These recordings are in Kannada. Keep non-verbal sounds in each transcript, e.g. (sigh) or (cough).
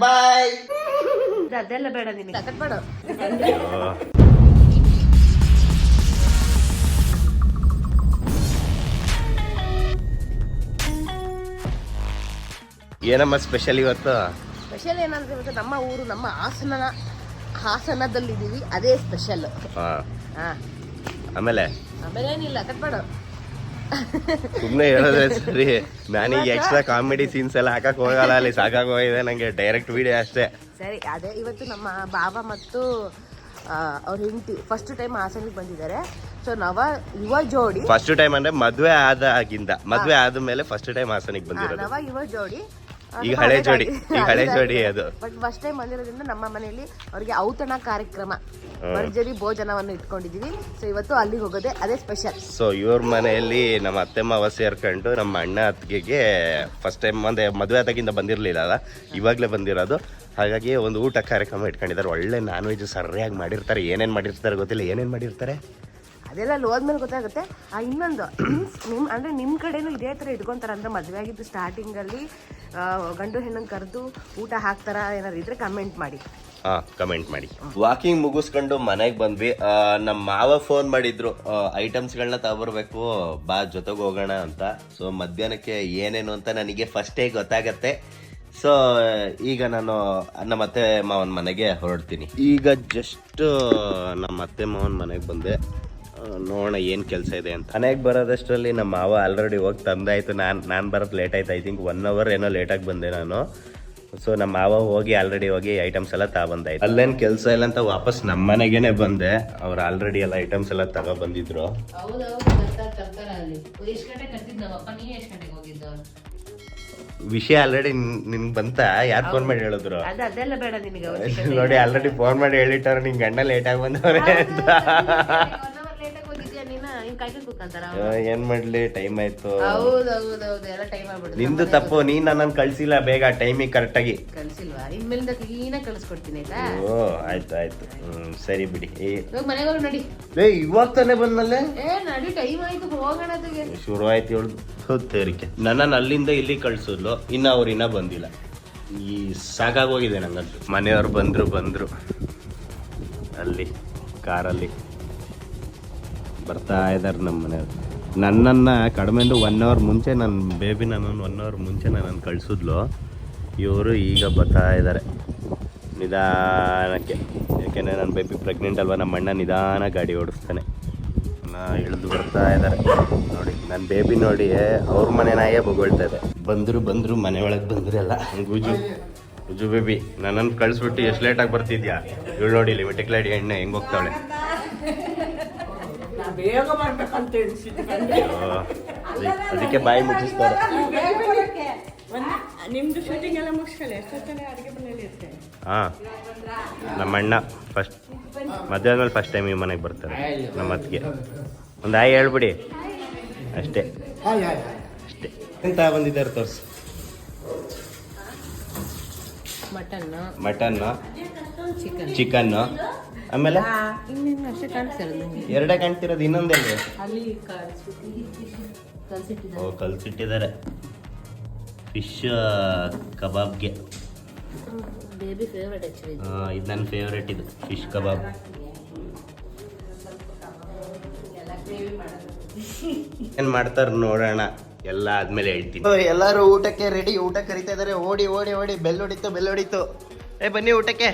ಬಾಯ್ (laughs) ಅದೆಲ್ಲ ಬೇಡ ನಿನಗೆ. ಬೇಡ. ಏನಮ್ಮ ಸ್ಪೆಷಲ್ ಇವತ್ತು? ಸ್ಪೆಷಲ್ ಏನಂದ್ರೆ ಇವತ್ತು ನಮ್ಮ ಊರು ನಮ್ಮ ಹಾಸನ ಹಾಸನದಲ್ಲಿದ್ದೀವಿ. ಅದೇ ಸ್ಪೆಷಲ್ ಹಾ. ಹಾ. ಆಮೇಲೆ? ಆಮೇಲೆ ಏನಿಲ್ಲ ಕಟ್ಬೇಡ ಸುಮ್ಮನೆ ಹೇಳೋದ್ರೆ ಸರಿ. ನಾನೀಗ ಎಕ್ಸ್ಟ್ರಾ ಕಾಮಿಡಿ ಸೀನ್ಸ್ ಎಲ್ಲ ಹಾಕಕ್ ಹೋಗಲ್ಲ ಅಲ್ಲಿ ಸಾಕಾಗೋಗಿದೆ ನಂಗೆ ಡೈರೆಕ್ಟ್ ವಿಡಿಯೋ ಅಷ್ಟೇ. ಸರಿ ಅದೇ ಇವತ್ತು ನಮ್ಮ ಬಾಬಾ ಮತ್ತು ಅವ್ರ ಹೆಂಡತಿ ಫಸ್ಟ್ ಟೈಮ್ ಹಾಸನಿಗೆ ಬಂದಿದ್ದಾರೆ. ಸೊ ನವ ಯುವ ಜೋಡಿ ಫಸ್ಟ್ ಟೈಮ್ ಅಂದ್ರೆ ಮದ್ವೆ ಆದಾಗಿಂದ ಮದ್ವೆ ಆದ್ಮೇಲೆ ಫಸ್ಟ್ ಟೈಮ್ ಹಾಸನಿಗೆ ಬಂದಿರೋದು. ನವ ಯುವ ಜೋಡಿ ಈಗ ಹಳೆ ಜೋಡಿ ಈಗ ಹಳೆ ಜೋಡಿ ಅದು. ಬಟ್ ಫಸ್ಟ್ ಟೈಮ್ ಬಂದಿರೋದ್ರಿಂದ ನಮ್ಮ ಮನೆಯಲ್ಲಿ ಅವ್ರಿಗೆ ಔತಣ ಕಾರ್ಯಕ್ರಮ ಭರ್ಜರಿ ಭೋಜನವನ್ನು ಇಟ್ಕೊಂಡಿದೀವಿ ಸೊ ಇವತ್ತು ಅಲ್ಲಿಗೆ ಹೋಗೋದೇ ಅದೇ ಸ್ಪೆಷಲ್ ಸೊ ಇವ್ರ ಮನೆಯಲ್ಲಿ ನಮ್ಮ ಅತ್ತೆ ಮಾವ ಸೇರ್ಕೊಂಡು ನಮ್ಮ ಅಣ್ಣ ಅತ್ತಿಗೆಗೆ ಫಸ್ಟ್ ಟೈಮ್ ಒಂದೇ ಮದುವೆ ಆದಾಗಿಂದ ಬಂದಿರಲಿಲ್ಲ ಅಲ್ಲ ಇವಾಗಲೇ ಬಂದಿರೋದು. ಹಾಗಾಗಿ ಒಂದು ಊಟ ಕಾರ್ಯಕ್ರಮ ಇಟ್ಕೊಂಡಿದ್ದಾರೆ. ಒಳ್ಳೆ ನಾನ್ ವೆಜ್ ಸರಿಯಾಗಿ ಮಾಡಿರ್ತಾರೆ. ಏನೇನು ಮಾಡಿರ್ತಾರೆ ಗೊತ್ತಿಲ್ಲ. ಏನೇನು ಮಾಡಿರ್ತಾರೆ? ಅದೆಲ್ಲ ಅಲ್ಲಿ ಹೋದ್ಮೇಲೆ ಗೊತ್ತಾಗುತ್ತೆ. ಆ ಇನ್ನೊಂದು ನಿಮ್ಮ ಅಂದರೆ ಅಂದ್ರೆ ನಿಮ್ ಕಡೆನೂ ಇದೇ ತರ ಇಟ್ಕೊತಾರೆ. ಅಂದ್ರೆ ಮದುವೆ ಆಗಿದ್ದು ಸ್ಟಾರ್ಟಿಂಗ್ ಅಲ್ಲಿ ಆ, ಗಂಡು ಹೆಣ್ಣನ್ನು ಕರೆದು ಊಟ ಹಾಕ್ತಾರ ಏನಾದ್ರು ಇದ್ರೆ ಕಮೆಂಟ್ ಮಾಡಿ. ಹಾ ಕಮೆಂಟ್ ಮಾಡಿ. ವಾಕಿಂಗ್ ಮುಗಿಸ್ಕೊಂಡು ಮನೆಗೆ ಬಂದ್ವಿ. ನಮ್ಮ ಮಾವ ಫೋನ್ ಮಾಡಿದ್ರು. ಐಟಮ್ಸ್ಗಳನ್ನ ತಗೊಬರ್ಬೇಕು. ಬಾ ಜೊತೆಗೆ ಹೋಗೋಣ ಅಂತ. ಸೊ ಮಧ್ಯಾಹ್ನಕ್ಕೆ ಏನೇನು ಅಂತ ನನಗೆ ಫಸ್ಟೇ ಗೊತ್ತಾಗತ್ತೆ. ಸೊ ಈಗ ನಾನು ನಮ್ಮ ಅತ್ತೆ ಮಾವನ ಮನೆಗೆ ಹೊರಡ್ತೀನಿ. ಈಗ ಜಸ್ಟ್ ನಮ್ಮ ಅತ್ತೆ ಮಾವನ ಮನೆಗೆ ಬಂದೆ. ನೋಡೋಣ ಏನು ಕೆಲಸ ಇದೆ ಅಂತ. ಮನೆಗೆ ಬರೋದಷ್ಟರಲ್ಲಿ ನಮ್ಮ ಮಾವ ಆಲ್ರೆಡಿ ಹೋಗಿ ತಂದಾಯ್ತು. ನಾನು ನಾನು ಬರೋದು ಲೇಟ್ ಆಯ್ತು. ಐ ಥಿಂಕ್ ಒನ್ ಅವರ್ ಏನೋ ಲೇಟಾಗಿ ಬಂದೆ ನಾನು. ಸೊ ನಮ್ಮ ಮಾವ ಹೋಗಿ ಆಲ್ರೆಡಿ ಹೋಗಿ ಐಟಮ್ಸ್ ಎಲ್ಲ ತಗೊಂಬಂದಾಯ್ತು. ಅಲ್ಲೇನು ಕೆಲಸ ಇಲ್ಲ ಅಂತ ವಾಪಸ್ ನಮ್ಮ ಮನೆಗೇನೆ ಬಂದೆ. ಅವ್ರು ಆಲ್ರೆಡಿ ಎಲ್ಲ ಐಟಮ್ಸ್ ಎಲ್ಲ ತಗೋ ಬಂದಿದ್ರು ವಿಷಯ ಆಲ್ರೆಡಿ ನಿನ್ಗೆ ಬಂತ? ಯಾರು ಫೋನ್ ಮಾಡಿ ಹೇಳಿದ್ರು? ಅದು ಅದೆಲ್ಲ ಬೇಡ ನಿನಗೆ ನೋಡಿ ಆಲ್ರೆಡಿ ಫೋನ್ ಮಾಡಿ ಹೇಳಿಟ್ಟವ್ರೆ ನಿನ್ ಗಂಡ ಲೇಟ್ ಆಗಿ ಬಂದವ್ರೆ ಅಂತ. ಕಾಯ್ಕೊಂಡು ಕೂತ್ಕೊಂತಾರ ಏನ್ ಮಾಡ್ಲಿ? ಟೈಮ್ ಆಯ್ತು. ಹೌದೌದೌದು ಎಲ್ಲ ಟೈಮ್ ಆಗ್ಬಿಡ್ತು ನಿಂದು ತಪ್ಪು ನೀನ್ ನನ್ನ ಕಳ್ಸಿಲ್ಲ ಬೇಗ ಟೈಮಿಗೆ ಕರೆಕ್ಟಾಗಿ ಕಳ್ಸಿಲ್ವಾ? ಇನ್ಮೇಲಿಂದ ಕ್ಲೀನಾಗಿ ಕಳ್ಸ್ಕೊಡ್ತೀನಿ ಆಯ್ತಾ? ಓ ಆಯ್ತು ಆಯ್ತು. ಹ್ಮ್ ಸರಿ ಬಿಡಿ. ಇವಾಗ ಮನೆಗೆ ಹೋಗಿ ನಡಿ. ಏ, ಇವಾಗ ತಾನೇ ಬಂದಲ್ಲೇ ಏ ನಡಿ ಟೈಮ್ ಆಯ್ತು ಹೋಗೋಣ ಶುರು ಆಯ್ತು ಹೇಳ್ದು ತೇರಿಕೆ ನನ್ನನ್ನು ಅಲ್ಲಿಂದ ಇಲ್ಲಿ ಕಳ್ಸಿದ್ಲು ಇನ್ನ ಅವ್ರು ಇನ್ನ ಬಂದಿಲ್ಲ. ಈ ಸಾಕಾಗೋಗಿದೆ ನಂಗಂತೂ. ಮನೆಯವ್ರು ಬಂದ್ರು ಬಂದ್ರು. ಅಲ್ಲಿ ಕಾರಲ್ಲಿ. ಬರ್ತಾ ಇದ್ದಾರೆ ನಮ್ಮ ಮನೆಯವ್ರು. ನನ್ನನ್ನು ಕಡಿಮೆ ಅಂದ್ರೆ ಒನ್ ಅವರ್ ಮುಂಚೆ ನನ್ನ ಬೇಬಿ ನನ್ನನ್ನು ಒನ್ ಅವರ್ ಮುಂಚೆ ನನ್ನನ್ನು ಕಳಿಸಿದ್ಲು. ಇವರು ಈಗ ಬರ್ತಾ ಇದ್ದಾರೆ ನಿಧಾನಕ್ಕೆ. ಯಾಕೆಂದರೆ ನನ್ನ ಬೇಬಿ ಪ್ರೆಗ್ನೆಂಟ್ ಅಲ್ವಾ, ನಮ್ಮ ಅಣ್ಣ ನಿಧಾನ ಗಾಡಿ ಓಡಿಸ್ತಾನೆ. ಇಳಿದು ಬರ್ತಾ ಇದ್ದಾರೆ ನೋಡಿ ನನ್ನ ಬೇಬಿ ನೋಡಿ, ಅವ್ರ ಮನೆ ನಾಯೇ ಬೊಗಳ್ತಾ ಇದೆ. ಬಂದರು ಬಂದರು ಮನೆ ಒಳಗೆ ಬಂದ್ರು ಎಲ್ಲ ಗುಜು ಗುಜು ಬೇಬಿ ನನ್ನನ್ನು ಕಳಿಸ್ಬಿಟ್ಟು ಎಷ್ಟು ಲೇಟಾಗಿ ಬರ್ತಿದ್ಯಾ? ಇವಳು ನೋಡಿ ಇಲ್ಲಿ ಮೆಟಿಕ್ಲಾಡಿ ಎಣ್ಣೆ ಹೆಂಗೆ ಬೇಗ ಬರ್ಬೇಕಂತ ಎಣಿಸಿದ್ದು ಅದಕ್ಕೆ ಬಾಯಿ ಮುಚ್ಚಿಸ್ತಾರೆ ನಿಮ್ದು ಶೂಟಿಂಗ್ ಎಲ್ಲ ಮುಗಿಸ್ಕೊಳ್ಳಿ. ಎಷ್ಟೊತ್ತಲ್ಲಿ ಅಡುಗೆ ಮನೆಯಲ್ಲಿ ಇರ್ತೇನೆ ಹಾಂ ನಮ್ಮ ಅಣ್ಣ ಫಸ್ಟ್ ಮಧ್ಯಾಹ್ನ ಆದ್ಮೇಲೆ ಫಸ್ಟ್ ಟೈಮ್ ಈ ಮನೆಗೆ ಬರ್ತಾರೆ ನಮ್ಮ ಅತ್ತಿಗೆ. ಒಂದು ಆಯ್ ಹೇಳ್ಬಿಡಿ. ಅಷ್ಟೇ. ಅಷ್ಟೇ. ಅಂತ ಬಂದಿದ್ದಾರೆ ತೋರ್ಸು. Mutton mutton chicken chicken. ಆಮೇಲೆ? ಇನ್ನೇನು ಅಷ್ಟೇ ಕಾಣಿಸ್ತಿರೋದು ನಂಗೆ ಎರಡೇ ಕಾಣ್ತಿರೋದು ಇನ್ನೊಂದೇ ಅಲ್ಲಿ ಓ ಕಲ್ಸಿಟ್ಟಿದ್ದಾರೆ ಫಿಶ್ ಕಬಾಬ್ಗೆ. ಬೇಬಿ ಫೇವ್ರೇಟ್ ಆಕ್ಚುಲಿ ಇದು. ನನ್ನ ಫೇವ್ರೇಟ್ ಇದು ಫಿಶ್ ಕಬಾಬ್. ಏನ್ ಮಾಡ್ತಾರ ನೋಡೋಣ. ಎಲ್ಲ ಆದ್ಮೇಲೆ ಹೇಳ್ತೀನಿ. ಎಲ್ಲರೂ ಊಟಕ್ಕೆ ರೆಡಿ ಊಟ ಕರಿತಾ ಇದಾರೆ ಓಡಿ ಓಡಿ ಓಡಿ ಬೆಲ್ ಹೊಡಿತು ಬೆಲ್ ಹೊಡಿತು. ಏ ಬನ್ನಿ ಊಟಕ್ಕೆ.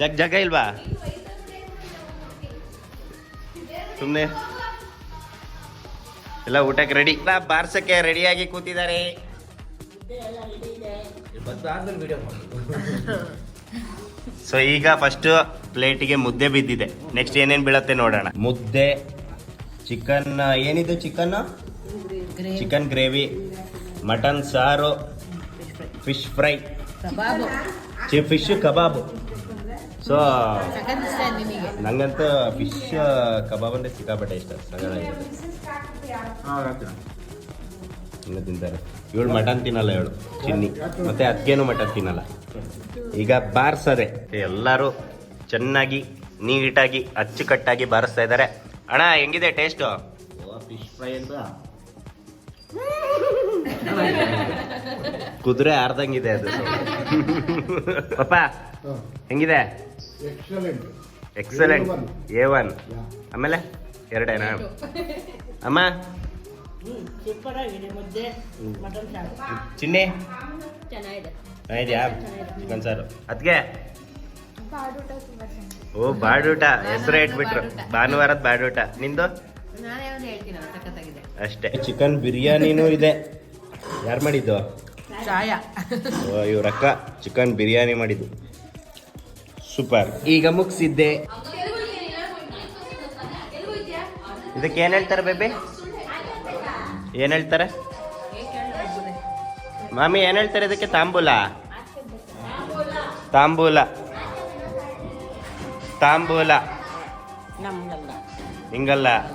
ಜಗ್ ಜಗ ಇಲ್ವಾ? ಸುಮ್ಮನೆ ಎಲ್ಲ ಊಟಕ್ಕೆ ರೆಡಿ ಬಾರ್ಸಕ್ಕೆ ರೆಡಿಯಾಗಿ ಕೂತಿದ್ದಾರೆ. ಸೊ ಈಗ ಫಸ್ಟ್ ಪ್ಲೇಟಿಗೆ ಮುದ್ದೆ ಬಿದ್ದಿದೆ. ನೆಕ್ಸ್ಟ್ ಏನೇನು ಬೀಳತ್ತೆ ನೋಡೋಣ. ಮುದ್ದೆ ಚಿಕನ್ ಏನಿದೆ ಚಿಕನ್ ಚಿಕನ್ ಗ್ರೇವಿ ಮಟನ್ ಸಾರು ಫಿಶ್ ಫ್ರೈ ಚಿ ಫಿಶ್ ಕಬಾಬು ಸೊ ನಂಗಂತೂ ಫಿಶ್ ಕಬಾಬ್ ಅಂದರೆ ಸಿಕ್ಕಾಪಟ್ಟೆ ಇಷ್ಟ. ಇನ್ನು ತಿಂತಾರೆ. ಇವಳು ಮಟನ್ ತಿನ್ನಲ್ಲ ಇವಳು ಚಿನ್ನಿ. ಮತ್ತೆ ಅದಕ್ಕೇನು ಮಟನ್ ತಿನ್ನಲ್ಲ. ಈಗ ಬಾರಿಸದೆ. ಎಲ್ಲರೂ ಚೆನ್ನಾಗಿ ನೀಟಾಗಿ ಅಚ್ಚುಕಟ್ಟಾಗಿ ಬಾರಿಸ್ತಾ ಇದ್ದಾರೆ. ಅಣ್ಣ ಹೆಂಗಿದೆ ಟೇಸ್ಟು ಫಿಶ್ ಫ್ರೈ ಅಂತ? ಕುದುರೆ ಆರ್ದಂಗಿದೆ ಅದು. ಪಪ್ಪ ಹೆಂಗಿದೆ? Excellent excellent A1. A one ಆಮೇಲೆ ಎರಡೇನಾ? ಅಮ್ಮ? ಚಿನ್ನಿ? ಚಿಕನ್ ಸಾರು. ಅದಕ್ಕೆ ಓ ಬಾಡೂಟ. ಹೆಸರು ಇಟ್ಬಿಟ್ರು ಭಾನುವಾರದ ಬಾಡೂಟ. ನಿಂದು? ಅಷ್ಟೇ. ಚಿಕನ್ ಬಿರಿಯಾನಿನೂ ಇದೆ. ಯಾರು ಮಾಡಿದ್ದು? ಚಾಯ. ಓ, ಇವ್ರ ಅಕ್ಕ ಚಿಕನ್ ಬಿರಿಯಾನಿ ಮಾಡಿದ್ದು. ಸೂಪರ್. ಈಗ ಮುಗಿಸಿದ್ದೆ. ಇದಕ್ಕೆ ಏನ್ ಹೇಳ್ತಾರೆ ಬೇಬಿ? ಏನ್ ಹೇಳ್ತಾರೆ? ಮಾಮಿ ಏನ್ ಹೇಳ್ತಾರೆ ಇದಕ್ಕೆ? ತಾಂಬೂಲ. ತಾಂಬೂಲ. ತಾಂಬೂಲ. ಹಿಂಗಲ್ಲ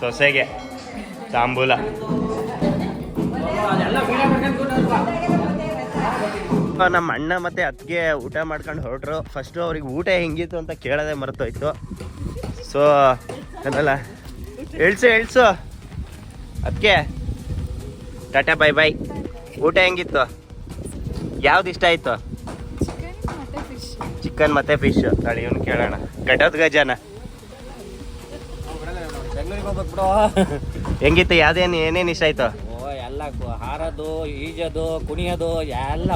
ಸೊಸೆಗೆ. ತಾಂಬೂಲ. ನಮ್ಮ ಅಣ್ಣ ಮತ್ತೆ ಅತ್ತಿಗೆ ಊಟ ಮಾಡ್ಕೊಂಡು ಹೊರಟ್ರು. ಫಸ್ಟು ಅವ್ರಿಗೆ ಊಟ ಹೆಂಗಿತ್ತು ಅಂತ ಕೇಳೋದೇ ಮರ್ತೋಯ್ತು. ಸೊ ಏನಲ್ಲ ಹೇಳ್ಸು ಹೇಳ್ಸು. ಅದಕ್ಕೆ ಟಾಟಾ ಬೈ ಬೈ ಊಟ ಹೆಂಗಿತ್ತು? ಯಾವ್ದು ಇಷ್ಟ ಆಯ್ತು? ಚಿಕನ್ ಮತ್ತೆ ಫಿಶ್ ತಳಿ ಇವನು ಕೇಳೋಣ. ಗಡ್ಡದ ಗಜಾನ. ಹೆಂಗಿತ್ತು? ಯಾವ್ದೇನು ಏನೇನು ಇಷ್ಟ ಆಯ್ತು? ಕು- ಹಾರೋದು ಈಜೋದು ಕುಣಿಯೋದು ಎಲ್ಲ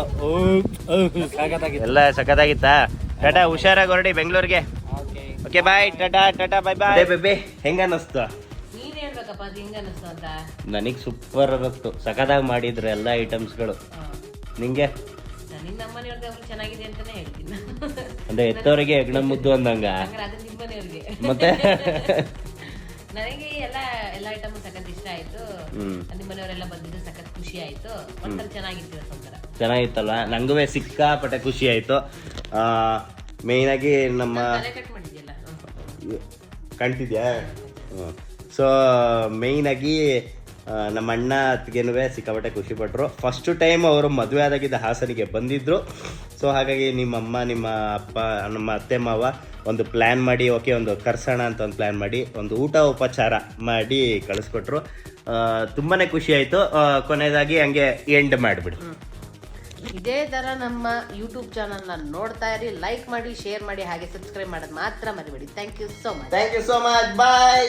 ಎಲ್ಲ ಸಖತ್ತಾಗಿತ್ತಾ? ಟಾಟಾ ಹುಷಾರಾಗಿ ಹೊರಡಿ ಬೆಂಗಳೂರಿಗೆ. ಓಕೆ ಓಕೆ ಬಾಯ್ ಟಾಟಾ ಟಾಟಾ ಬಾಯ್ ಬಾಯ್ ಬೇಬಿ ಹೆಂಗ ಅನ್ನಿಸ್ತು? ನನಗೆ ಸೂಪರ್ ಅನ್ನಿಸ್ತು. ಸಖತ್ತಾಗಿ ಮಾಡಿದ್ರು ಎಲ್ಲ ಐಟಮ್ಸ್ಗಳು ನಿಂಗೆ? ಅಂದ್ರೆ ಎತ್ತವರಿಗೆ ಹೆಗ್ಣ ಮುದ್ದು ಅಂದಂಗ ಮತ್ತೆ? (laughs) ನನಗೆ ಎಲ್ಲ ಆಯ್ತು. ಹ್ಮ್. ಮನೆಯವರೆಲ್ಲ ಬಂದಿದ್ದು ಸಖತ್ ಖುಷಿ ಆಯ್ತು. ಚೆನ್ನಾಗಿತ್ತು ಒಂಥರ. ಚೆನ್ನಾಗಿತ್ತಲ್ವಾ ನಂಗೂ ಸಿಕ್ಕಾಪಟ್ಟೆ ಖುಷಿ ಆಯ್ತು. ಮೇಯ್ನ್ ಆಗಿ ನಮ್ಮ ತಲೆ ಕಟ್ ಮಾಡಿದ್ಯಲ್ಲ? ಆಗಿ ಕಾಣ್ತಿದ್ಯಾ ಸೊ ಮೇಯ್ನಾಗಿ ನಮ್ಮ ಅಣ್ಣ ಅತ್ತಿಗೆನೂ ಸಿಕ್ಕಾಪಟ್ಟೆ ಖುಷಿ ಪಟ್ಟರು ಫಸ್ಟ್ ಟೈಮ್ ಅವರು ಮದುವೆ ಆದಾಗಿದ್ದ ಹಾಸನಿಗೆ ಬಂದಿದ್ರು. ಸೊ ಹಾಗಾಗಿ ನಿಮ್ಮ ಅಮ್ಮ ನಿಮ್ಮ ಅಪ್ಪ ನಮ್ಮ ಅತ್ತೆ ಮಾವ ಒಂದು ಪ್ಲ್ಯಾನ್ ಮಾಡಿ ಓಕೆ ಒಂದು ಕರ್ಸೋಣ ಅಂತ ಒಂದು ಪ್ಲ್ಯಾನ್ ಮಾಡಿ ಒಂದು ಊಟ ಉಪಚಾರ ಮಾಡಿ ಕಳಿಸ್ಕೊಟ್ರು. ತುಂಬಾ ಖುಷಿ ಆಯಿತು. ಕೊನೆಯದಾಗಿ ಹಂಗೆ ಎಂಡ್ ಮಾಡಿಬಿಡಿ. ಇದೇ ತರ ನಮ್ಮ ಯೂಟ್ಯೂಬ್ ಚಾನಲ್ನ ನೋಡ್ತಾ ಇರಿ ಲೈಕ್ ಮಾಡಿ ಶೇರ್ ಮಾಡಿ ಹಾಗೆ ಸಬ್ಸ್ಕ್ರೈಬ್ ಮಾಡೋದು ಮಾತ್ರ ಮರಿಬೇಡಿ. Thank you so much thank you so much bye